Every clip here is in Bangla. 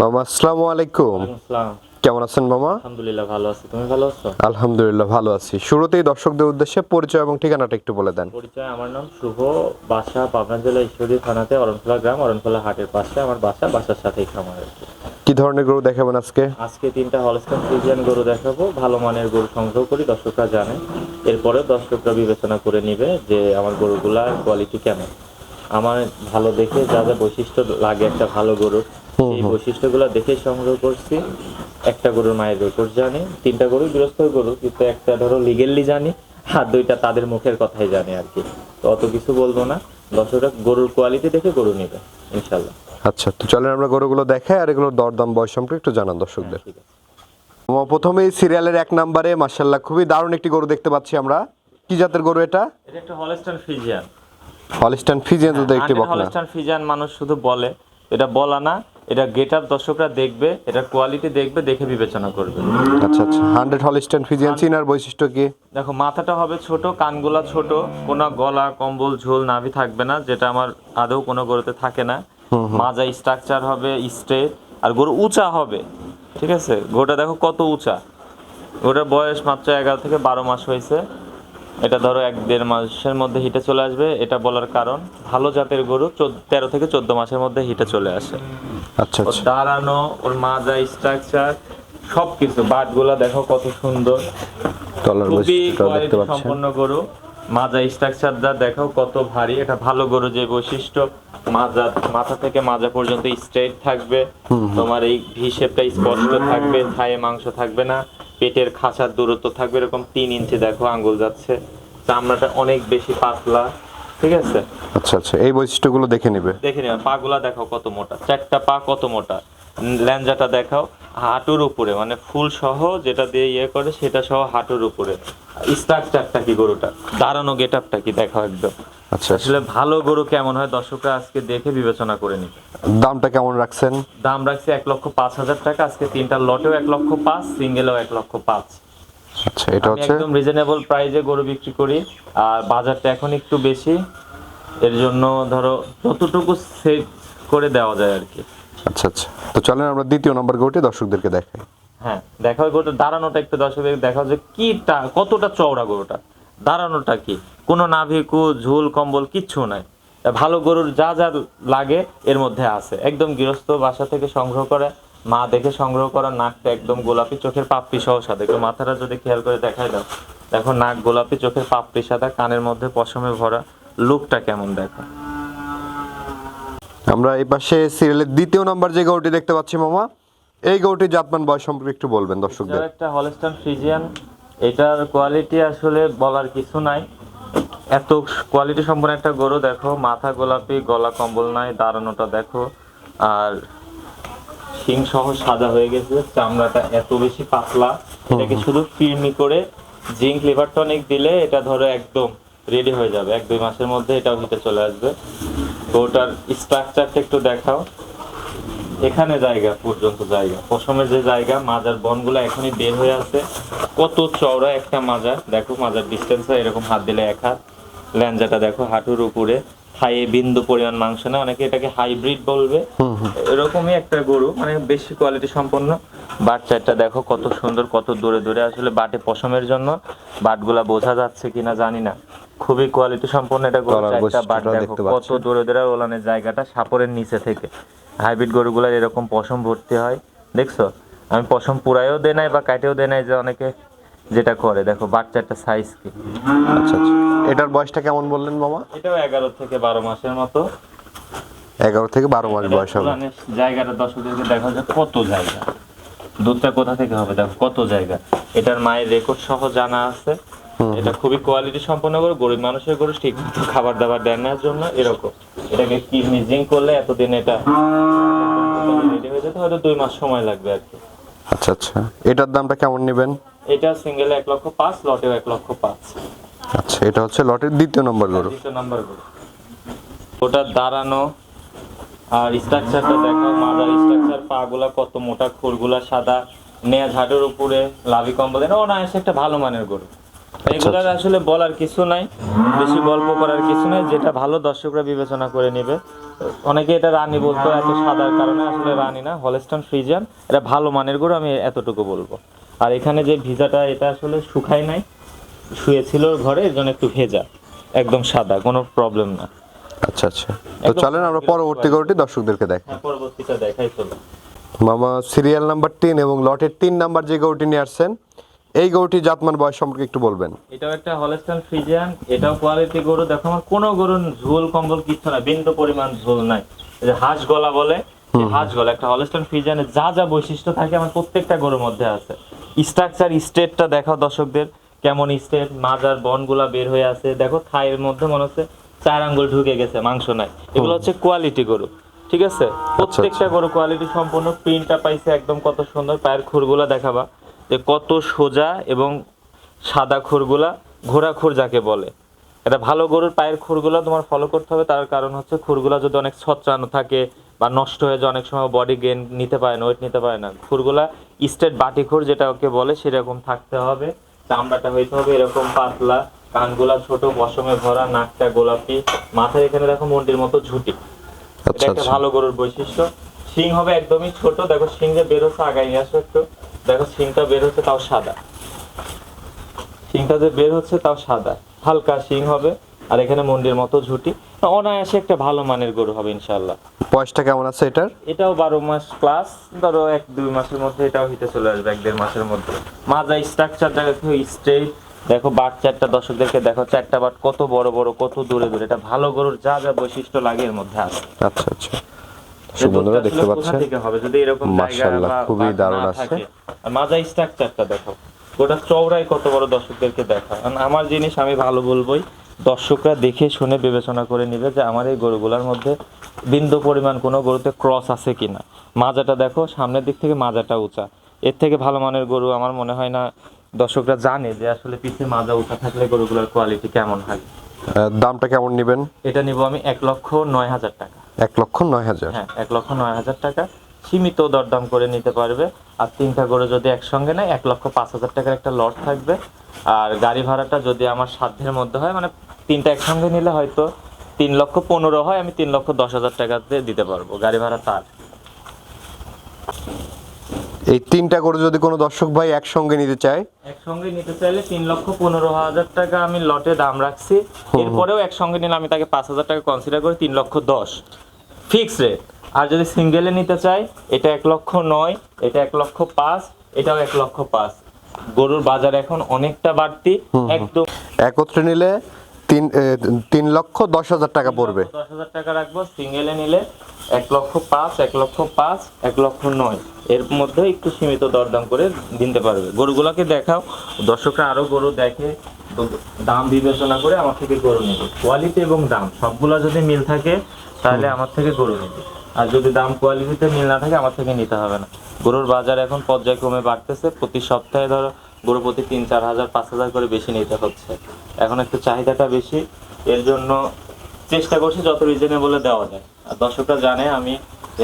মামা আসসালামু আলাইকুম। আসসালাম। কেমন আছেন মামা? আলহামদুলিল্লাহ ভালো আছি। তুমি ভালো আছো? আলহামদুলিল্লাহ ভালো আছি। শুরুতেই দর্শকদের উদ্দেশ্যে পরিচয় এবং ঠিকানাটা একটু বলে দেন। পরিচয় আমার নাম শুভ বাসা পাবনা জেলা ঈশ্বরী থানাতে অরণখোলা গ্রাম অরণখোলা হাটের পাশে আমার বাসা বাসার সাথেই খামার কি। কি ধরনের গরু দেখাবেন আজকে? আজকে তিনটা হলস্টান ফ্রিজিয়ান গরু দেখাবো। ভালো মানের গরু সংগ্রহ করি দর্শকরা জানে। এরপরে দর্শকরা বিবেচনা করে নিবে যে আমার গরুগুলার কোয়ালিটি কেমন। আমার ভালো দেখে যা যা বৈশিষ্ট্য লাগে একটা ভালো গরুর বৈশিষ্ট্যগুলো দেখে সংগ্রহ করছি। একটা গরুর মায়ের রেকর্ড জানি তিনটা গরু গৃহস্থ গরু কিন্তু একটা ধরো লিগেললি জানি আর দুইটা তাদের মুখের কথাই জানি আর কি। তো অত কিছু বলব না। দর্শকরা গরুর কোয়ালিটি দেখে গরু নেবে ইনশাল্লাহ আচ্ছা তো চলেন আমরা গরুগুলো দেখাই আর এগুলোর দরদাম বয়স সম্পর্কে একটু জানান দর্শকদের। ঠিক প্রথমেই সিরিয়ালের এক নম্বরে মার্শাল্লাহ খুবই দারুণ একটি গরু দেখতে পাচ্ছি আমরা। কি জাতের গরু এটা? এটা একটা হলস্টান ফ্রিজিয়ান হলিস্টান ফিজিয়ান দুধের একটি বকনা। হলস্টান ফিজান মানুষ শুধু বলে। এটা বলা না এটা গেট আপ দর্শকরা দেখবে এটা কোয়ালিটি দেখবে দেখে বিবেচনা করবে। আচ্ছা আচ্ছা। হান্ড্রেড হলিস্টান ফিজিয়ান চিনার বৈশিষ্ট্য কি? দেখো মাথাটা হবে ছোট কানগুলা ছোট কোনো গলা কম্বল ঝোল নাভি থাকবে না যেটা আমার আদৌ কোনো গরুতে থাকে না। মাজা স্ট্রাকচার হবে স্ট্রেট আর গরু উঁচা হবে ঠিক আছে? গরুটা দেখো কত উঁচা। গরুটার বয়স মাত্র এগারো থেকে বারো মাস হয়েছে। এটা ধরো এক দেড় মাসের মধ্যে হিটে চলে আসবে এটা বলার কারণ ভালো জাতের গরু তেরো থেকে চোদ্দ মাসের মধ্যে হিটে চলে আসে। আচ্ছা আচ্ছা। দাঁড়ানো ওর মাজা স্ট্রাকচার সবকিছু বাটগুলা দেখো কত সুন্দর। তলার খুবই কোয়ালিটি সম্পন্ন গরু। মাজা স্ট্রাকচারটা দেখো কত ভারী এটা ভালো গরু যে বৈশিষ্ট্য। মাজা মাথা থেকে মাজা পর্যন্ত স্ট্রেট থাকবে। তোমার এই ভি শেপটা স্পষ্ট থাকবে থায়ে মাংস থাকবে না পেটের খাঁচার দূরত্ব থাকবে এরকম তিন ইঞ্চি দেখো আঙ্গুল যাচ্ছে। চামড়াটা অনেক বেশি পাতলা ঠিক আছে? আচ্ছা আচ্ছা এই বৈশিষ্ট্যগুলো দেখে নিবে। দেখে নিও পাগুলা দেখাও কত মোটা চারটা পা কত মোটা। ল্যাঞ্জাটা দেখাও। হাঁটুর উপরে মানে ফুল সহ যেটা দিয়ে ইয়ে করে সেটা সহ হাঁটুর উপরে। স্ট্রাকচারটা কি গরুটা দাঁড়ানো গেট আপটা কি দেখাও একদম। আচ্ছা। আচ্ছা আসলে ভালো গরু কেমন হয় দর্শকরা আজকে দেখে বিবেচনা করে নিবে। দামটা কেমন রাখছেন? দাম রাখছি এক লক্ষ পাঁচ হাজার টাকা আজকে তিনটা লটেও এক লক্ষ পাঁচ সিঙ্গেলেও এক লক্ষ পাঁচ। আচ্ছা এটা হচ্ছে একদম রিজনেবল প্রাইসে গরু বিক্রি করি আর বাজারটা এখন একটু বেশি এর জন্য ধরো যতটুকু সেভ করে দেওয়া যায় আর কি। আচ্ছা আচ্ছা। তো চলেন আমরা দ্বিতীয় নম্বর গরুটি দর্শকদেরকে দেখাই। হ্যাঁ দেখা গরুটা দাঁড়ানোটা একটু দর্শকদের দেখা যে কিটা, কতটা চওড়া গরুটা, দাঁড়ানোটা কি? কোনো নাভিকু ঝুল, কম্বল, কিচ্ছু নাই। ভালো গরুর যা যা লাগে এর মধ্যে আছে। একদম গৃহস্থ বাসা থেকে সংগ্রহ করে, মা দেখে সংগ্রহ করা, নাকটা একদম গোলাপি চোখের পাপড়ি সহ সাদা। একটু মাথাটা যদি খেয়াল করে দেখাই দাও। দেখো, নাক গোলাপি, চোখের পাপড়ি সাদা, কানের মধ্যে পশমে ভরা। লুকটা কেমন দেখো। আমরা এই পাশে সিরিয়ালের দ্বিতীয় নম্বর যে গরুটি দেখতে পাচ্ছি মামা এই গরুটির জাতমান বয়স সম্পর্কে একটু বলবেন দর্শকদের। একটা হলস্টান ফ্রিজিয়ান এটার কোয়ালিটি আসলে বলার কিছু নাই। এত কোয়ালিটি সম্পন্ন একটা গরু দেখো মাথা গোলাপি গলা কম্বল নাই দাঁড়ানোটা দেখো। আর শিং সহ সাদা হয়ে গেছে চামড়াটা এত বেশি পাতলা। এটাকে শুধু ফিরমি করে জিঙ্ক লিভার টনিক দিলে এটা ধরো একদম রেডি হয়ে যাবে। এক দুই মাসের মধ্যে এটাও হিটে চলে আসবে। গরুটার স্ট্রাকচারটা একটু দেখাও। এখানে জায়গা পর্যন্ত জায়গা। পশমের যে জায়গা মাজার বনগুলো এখনই বের হয়ে আছে। কত চওড়া একটা মাজার। দেখো মাজার ডিস্টেন্স এরকম হাত দিলে এক হাত। ল্যাঞ্জাটা দেখো হাঁটুর উপরে। হাই বিন্দু পরিমাণ মাংস না অনেকে এটাকে হাইব্রিড বলবে। এরকমই একটা গরু মানে বেশি কোয়ালিটি সম্পন্ন। বাচ্চাটা দেখো কত সুন্দর কত দূরে দূরে। আসলে বাটে পশমের জন্য বাটগুলা বোঝা যাচ্ছে কিনা জানি না। খুবই কোয়ালিটি সম্পন্ন এটা গরু চারটা বাট দেখো কত দূরে দূরে ওলানের জায়গাটা সাপরের নিচে থেকে। হাইব্রিড গরুগুলার এরকম পশম ভর্তি হয় দেখছ? আমি পশম পুরাইও দে নাই বা কাটেও দে নাই যে অনেকে যেটা করে। দেখো বাচ্চাটা সাইজ কি। আচ্ছা আচ্ছা। এটার বয়সটা কেমন বললেন মামা এটাও এগারো থেকে বারো মাসের মতো। এগারো থেকে বারো মাস বয়স হবে। জায়গাটা দর্শকদেরকে দেখা যায় কত জায়গা। দুধটা কোথা থেকে হবে? দেখো কত জায়গা। এটার মায়ের রেকর্ড সহ জানা আছে। এটা খুবই কোয়ালিটি সম্পন্ন গরু গরিব মানুষের গরু ঠিক মতো খাবার দাবার দেন নেওয়ার জন্য এরকম। এটাকে কিডনি জিঙ্ক করলে এতদিন এটা রেডি হয়ে যেতে হয়তো দুই মাস সময় লাগবে আর কি। আচ্ছা আচ্ছা। এটার দামটা কেমন নেবেন? এটা সিঙ্গেল এক লক্ষ পাঁচ লটেও এক লক্ষ পাঁচ। আচ্ছা এটা হচ্ছে লটের দ্বিতীয় নম্বর গরু। দ্বিতীয় নাম্বার গরু। ওটা দাঁড়ানো আর স্ট্রাকচারটা দেখো মাদার স্ট্রাকচার পা গুলা কত মোটা খুরগুলা সাদা নেয়া ঝাড়ের উপরে লাভি কম্বল অনায়াসে একটা ভালো মানের গরু। এগুলার আসলে বলার কিছু নাই বেশি গল্প করার কিছু নাই যেটা ভালো দর্শকরা বিবেচনা করে নেবে। অনেকে এটা রানী বলতো এত সাদার কারণে আসলে রানী না হলস্টন ফ্রিজিয়ান এটা ভালো মানের গরু আমি এতটুকু বলব। আর এখানে যে ভিজাটা এটা আসলে শুকায় নাই শুয়েছিল ঘরে এর জন্য একটু ভেজা একদম সাদা কোনো প্রবলেম না। আচ্ছা আচ্ছা। তো চলেন আমরা পরবর্তী গরুটি দর্শকদেরকে দেখ হ্যাঁ পরবর্তীটা দেখাই চলো। মামা সিরিয়াল নাম্বার তিন এবং লটের তিন নাম্বার যে গরুটি নিয়ে আসছেন এই গরুটি জাতমান বয়স সম্পর্কে একটু বলবেন। এটাও একটা হলস্টাইন ফ্রিজিয়ান এটাও কোয়ালিটি গরু। দেখো আমার কোনো গরুর ঝোল কম্বল কিচ্ছু না বিন্দু পরিমাণ ঝোল নাই। এই যে হাঁস গলা বলে হাঁস গলা একটা হলস্টাইন ফ্রিজিয়ানের যা যা বৈশিষ্ট্য থাকে আমার প্রত্যেকটা গরুর মধ্যে আছে। স্ট্রাকচার স্টেটটা দেখাও দর্শকদের কেমন স্টেট মাজার বনগুলা বের হয়ে আছে। দেখো থাইয়ের মধ্যে মনে হচ্ছে চার আঙ্গুল ঢুকে গেছে মাংস নাই। এগুলো হচ্ছে কোয়ালিটি গরু ঠিক আছে? প্রত্যেকটা গরু কোয়ালিটি সম্পূর্ণ প্রিন্টটা পাইছে একদম কত সুন্দর পায়ের খুরগুলা দেখাবা। কত সোজা এবং সাদা খুরগুলা ঘোড়া খুর যাকে বলে। এটা ভালো গরুর পায়ের খুরগুলা তোমার ফলো করতে হবে তার কারণ হচ্ছে খুরগুলা যদি অনেক ছত্রানো থাকে বা নষ্ট হয়ে যায় অনেক সময় বডি গেন নিতে পারে না ওয়েট নিতে পারে না খুরগুলা স্টেট বাটি খুর যেটা ওকে বলে সেরকম থাকতে হবে চামড়াটা হইতে হবে এরকম পাতলা কানগুলা ছোট বসমে ভরা নাকটা গোলাপি মাথায় এখানে দেখো মন্ডির মতো ঝুটি। এটা আচ্ছা একটা আচ্ছা। ভালো গরুর বৈশিষ্ট্য। শিং হবে একদমই ছোট দেখো শিং যে বের হচ্ছে আগাই নিয়ে আসো একটু। দেখো শিংটা বের হচ্ছে তাও সাদা। শিংটা যে বের হচ্ছে তাও সাদা। হালকা শিং হবে আর এখানে মন্দির মতো ঝুটি। অনায়াসে একটা ভালো মানের গরু হবে ইনশাল্লাহ বয়সটা কেমন আছে এটার? এটাও বারো মাস প্লাস ধরো এক দুই মাসের মধ্যে এটাও হিতে চলে আসবে এক দেড় মাসের মধ্যে। মাজা স্ট্রাকচার দেখো স্ট্রেট দেখো বাট চারটা দর্শকদেরকে দেখো চারটা বাট কত বড় বড় কত দূরে দূরে। এটা ভালো গরুর যা যা বৈশিষ্ট্য লাগে এর মধ্যে আছে। আচ্ছা আচ্ছা। বন্ধুরা দেখতে পাচ্ছেন? মাশাআল্লাহ, খুবই দারুণ আছে। মাজা স্ট্রাকচারটা দেখো। গোটা চওড়াই কত বড় দর্শকদেরকে দেখা। কারণ আমার জিনিস আমি ভালো বলবোই দর্শকরা দেখে শুনে বিবেচনা করে নিবে যে আমার এই গরুগুলোর মধ্যে বিন্দু পরিমাণ কোনো গরুতে ক্রস আছে কিনা। মাজাটা দেখো সামনের দিক থেকে মাজাটা উঁচা। এর থেকে ভালো মানের গরু আমার মনে হয় না দর্শকরা জানে যে আসলে পিছিয়ে মাজা উঁচা থাকলে গরুগুলোর কোয়ালিটি কেমন হয়। দামটা কেমন নেবেন? এটা নিব আমি এক লক্ষ নয় হাজার টাকা। এক লক্ষ নয় হাজার? হ্যাঁ এক লক্ষ নয় হাজার টাকা। সীমিত দরদাম করে নিতে পারবে। আর তিনটা করে যদি একসঙ্গে নেয় এক লক্ষ পাঁচ হাজার টাকার একটা লট থাকবে। আর গাড়ি ভাড়াটা যদি আমার সাধ্যের মধ্যে হয় মানে তিনটা একসঙ্গে নিলে হয়তো তিন লক্ষ পনেরো হয় আমি তিন লক্ষ দশ হাজার টাকাতে দিতে পারব। গাড়ি ভাড়া তার। এই তিনটা করে যদি কোনো দর্শক ভাই একসঙ্গে নিতে চায়? একসঙ্গে নিতে চাইলে তিন লক্ষ পনেরো হাজার টাকা আমি লটে দাম রাখছি। এরপরেও একসঙ্গে নিলে আমি তাকে পাঁচ হাজার টাকা কনসিডার করে তিন লক্ষ দশ। ফিক্স রেট আর যদি সিঙ্গেলে নিতে চাই এটা এক লক্ষ নয় এটা এক লক্ষ পাঁচ এটাও এক লক্ষ পাঁচ। গরুর বাজার এখন অনেকটা বাড়তি। একদম একত্রে নিলে তিন তিন লক্ষ দশ হাজার টাকা পড়বে। দশ হাজার টাকা রাখব সিঙ্গেলে নিলে এক লক্ষ পাঁচ এক লক্ষ পাঁচ এক লক্ষ নয়। এর মধ্যে একটু সীমিত দরদাম করে দিতে পারবে। গরুগুলোকে দেখাও দর্শকরা আরও গরু দেখে দাম বিবেচনা করে আমার থেকে গরু নেবে। কোয়ালিটি এবং দাম সবগুলো যদি মিল থাকে তাহলে আমার থেকে গরু নেবে। আর যদি দাম কোয়ালিটিতে মিল না থাকে আমার থেকে নিতে হবে না। গরুর বাজার এখন পর্যায়ক্রমে বাড়তেছে। প্রতি সপ্তাহে ধরো গরু প্রতি তিন, চার হাজার, পাঁচ হাজার করে বেশি নিতে হচ্ছে। এখন একটু চাহিদাটা বেশি, এর জন্য চেষ্টা করছি যত রিজনেবলে দেওয়া যায়। আর দর্শকরা জানে, আমি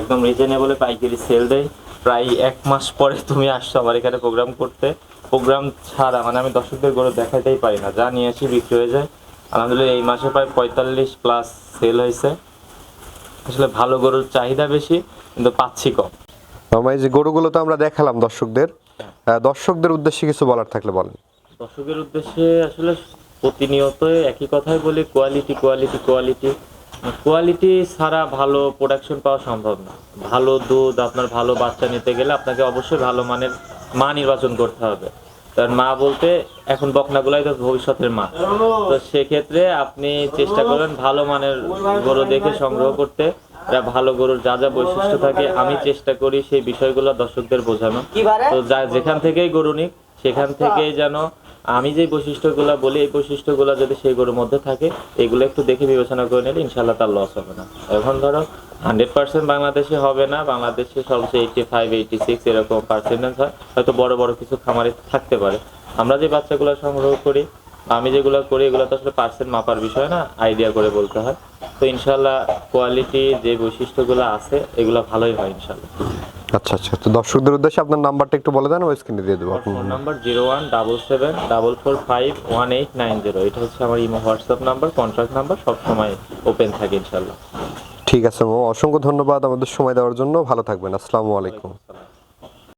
একদম রিজনেবলে পাইকারি সেল দেই। প্রায় এক মাস পরে তুমি আসছো আমার এখানে প্রোগ্রাম করতে। প্রোগ্রাম ছাড়া মানে আমি দর্শকদের গরু দেখাতেই পারি না। যা নিয়ে আসি বিক্রি হয়ে যায়। আলহামদুলিল্লাহ, এই মাসে প্রায় পঁয়তাল্লিশ প্লাস সেল হয়েছে। আসলে ভালো গরুর চাহিদা বেশি, কিন্তু পাচ্ছি কম। মামা এই যে গরুগুলো তো আমরা দেখালাম দর্শকদের। দর্শকদের উদ্দেশ্যে কিছু বলার থাকলে বলেন। দর্শকের উদ্দেশ্যে আসলে প্রতিনিয়ত একই কথাই বলি কোয়ালিটি কোয়ালিটি কোয়ালিটি কোয়ালিটি ছাড়া ভালো প্রোডাকশন পাওয়া সম্ভব না। ভালো দুধ, আপনার ভালো বাচ্চা নিতে গেলে আপনাকে অবশ্যই ভালো মানের মা নির্বাচন করতে হবে। কারণ মা বলতে এখন বকনাগুলাই তো ভবিষ্যতের মা। তো সেক্ষেত্রে আপনি চেষ্টা করবেন ভালো মানের গরু দেখে সংগ্রহ করতে। এটা ভালো গরুর যা যা বৈশিষ্ট্য থাকে আমি চেষ্টা করি সেই বিষয়গুলো দর্শকদের বোঝানো তো যা যেখান থেকেই গরু নিক সেখান থেকেই যেন আমি যে বৈশিষ্ট্যগুলো বলি এই বৈশিষ্ট্যগুলো যদি সেই গরুর মধ্যে থাকে এগুলো একটু দেখে বিবেচনা করে নিলে ইনশাল্লাহ তার লস হবে না। এখন ধরো হান্ড্রেড পার্সেন্ট বাংলাদেশে হবে না বাংলাদেশে সবচেয়ে এইটি ফাইভ এইটি সিক্স এরকম পার্সেন্টেজ হয়। হয়তো বড় বড় কিছু খামারে থাকতে পারে। আমরা যে বাচ্চাগুলো সংগ্রহ করি আমি যেগুলো করি এগুলো তো আসলে পার্সেন্ট মাপার বিষয় না আইডিয়া করে বলতে হয়। তো ইনশাল্লাহ কোয়ালিটি যে বৈশিষ্ট্যগুলো আছে এগুলো ভালোই হয় ইনশাল্লাহ আচ্ছা আচ্ছা। তো দর্শকদের উদ্দেশ্যে আপনার নাম্বারটা একটু বলে দেন ওই স্ক্রিনে দিয়ে দেবো। Phone number zero one double seven double four five one eight nine zero এটা হচ্ছে আমার imo WhatsApp number contact number সবসময় ওপেন থাকে ইনশাল্লাহ ঠিক আছে অসংখ্য ধন্যবাদ আমাদের সময় দেওয়ার জন্য। ভালো থাকবেন। আসসালামু আলাইকুম।